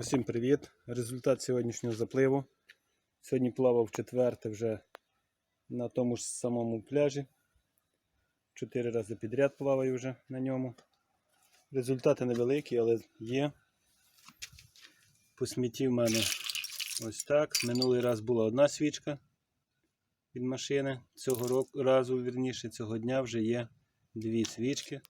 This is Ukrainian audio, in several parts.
Усім привіт! Результат сьогоднішнього запливу. Сьогодні плавав четверте вже на тому ж самому пляжі. Чотири рази підряд плаваю вже на ньому. Результати невеликі, але є. По смітті в мене ось так. Минулий раз була одна свічка від машини. Цього року, разу, вірніше, цього дня вже є дві свічки.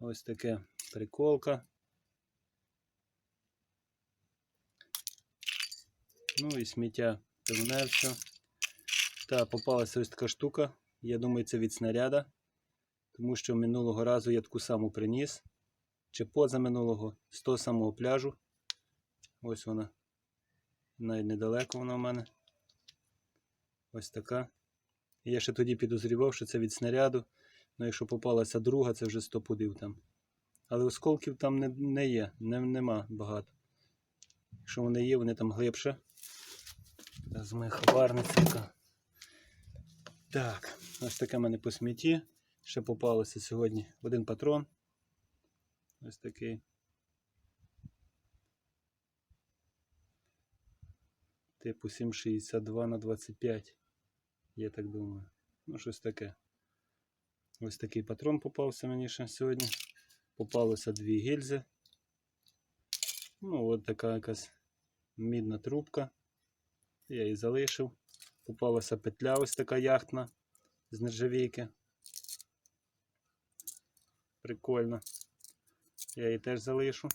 Ось таке приколка. Ну і сміття певне все. Та попалася ось така штука. Я думаю, це від снаряда. Тому що минулого разу я таку саму приніс. Чи позаминулого з того самого пляжу. Ось вона. Навіть недалеко вона в мене. Ось така. Я ще тоді підозрював, що це від снаряду. Ну, якщо попалася друга, це вже 100 пудів там. Але осколків там не, не є, не, нема багато. Якщо вони є, вони там глибше. З моя хабарниця. Так, ось таке в мене по смітті. Ще попалося сьогодні один патрон. Ось такий. Типу 7,62 на 25. Я так думаю. Ну, щось таке. Ось такий патрон попався мені ще сьогодні. Попалося дві гільзи. Ну, от така якась мідна трубка. Я її залишив. Попалася петля ось така яхтна з нержавійки. Прикольно. Я її теж залишу.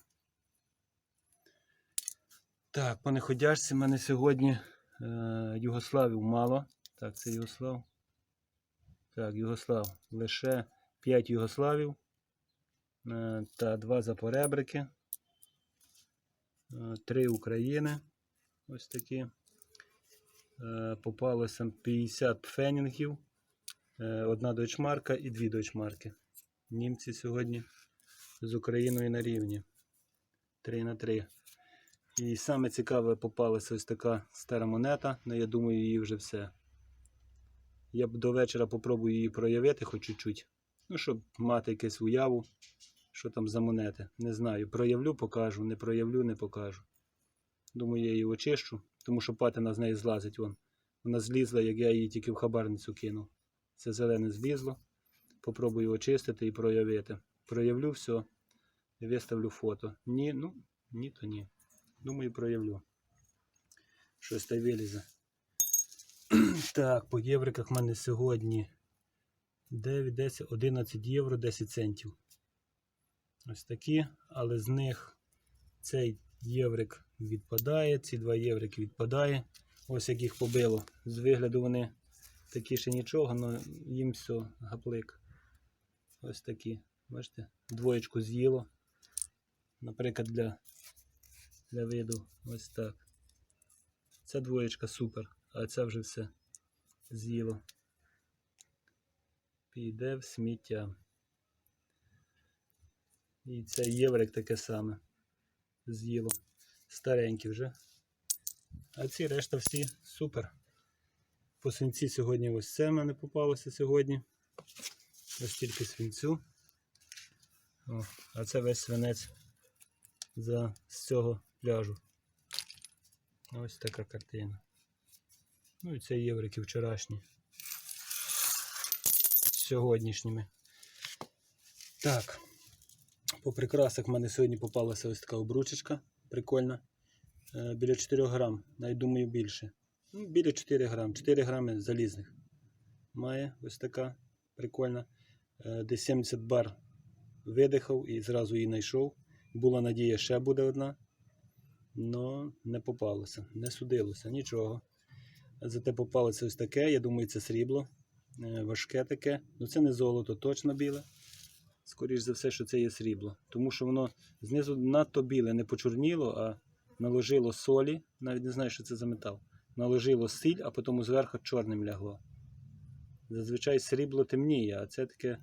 Так, по неходяжці в мене сьогодні е, Югославів мало. Так, це Югослав. Так, Югослав. Лише 5 Югославів е, та 2 запоребрики. Е, 3 України. Ось такі. Е, попалося 50 фенінгів, е, одна дойчмарка і дві дойчмарки. Німці сьогодні з Україною на рівні. 3 на 3. І саме цікаве попалася ось така стара монета, але я думаю, її вже все. Я до вечора попробую її проявити хоч чуть-чуть. Ну, щоб мати якусь уяву, що там за монети. Не знаю. Проявлю, покажу, не проявлю, не покажу. Думаю, я її очищу, тому що патина з неї злазить вон. Вона злізла, як я її тільки в хабарницю кинув. Це зелене злізло. Попробую очистити і проявити. Проявлю все. Виставлю фото. Ні, ну, ні, то ні. Думаю, проявлю. Щось та вилізе. так, по євриках в мене сьогодні 9, 10, 11 євро 10 центів. Ось такі, але з них цей єврик відпадає, ці два єврики відпадає. Ось як їх побило. З вигляду вони такі ще нічого, але їм все гаплик. Ось такі. Бачите, двоєчку з'їло. Наприклад, для, для виду ось так. Ця двоєчка супер, а це вже все з'їло. Піде в сміття. І цей єврик таке саме з'їло. Старенькі вже. А ці решта всі супер. По свинці сьогодні ось це в мене попалося сьогодні. Ось тільки свинцю. О, а це весь свинець за, з цього пляжу. Ось така картина. Ну і це єврики вчорашні. Сьогоднішніми. Так. По прикрасах в мене сьогодні попалася ось така обручечка. Прикольна. Е, Біля 4 грам, навіть думаю більше. Ну, біля 4 грам, 4 грами залізних. Має ось така прикольна. Е, Десь 70 бар видихав і зразу її знайшов. Була надія, ще буде одна. Но не попалося, не судилося, нічого. Зате попалося ось таке, я думаю, це срібло. Е, Важке таке. Ну це не золото, точно біле. Скоріше за все, що це є срібло. Тому що воно знизу надто біле, не почорніло, а наложило солі. Навіть не знаю, що це за метал. Наложило сіль, а потім зверху чорним лягло. Зазвичай срібло темніє, а це таке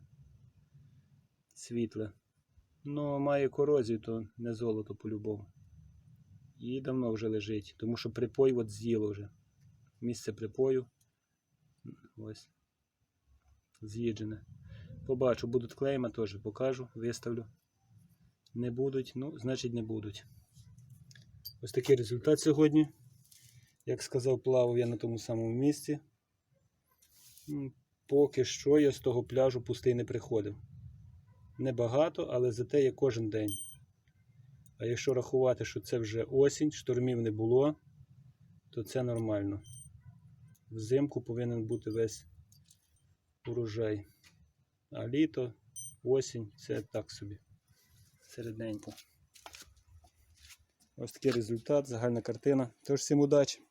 світле. Ну, має корозію, то не золото по-любому. І давно вже лежить, тому що припой от з'їло вже. Місце припою. Ось. З'їджене. Побачу, будуть клейма теж покажу, виставлю. Не будуть, ну, значить не будуть. Ось такий результат сьогодні. Як сказав, плавав я на тому самому місці. Поки що я з того пляжу пустий не приходив. Небагато, але зате є кожен день. А якщо рахувати, що це вже осінь, штормів не було, то це нормально. Взимку повинен бути весь урожай. А літо, осінь це так собі. Середненько. Ось такий результат, загальна картина. Тож всім удачі!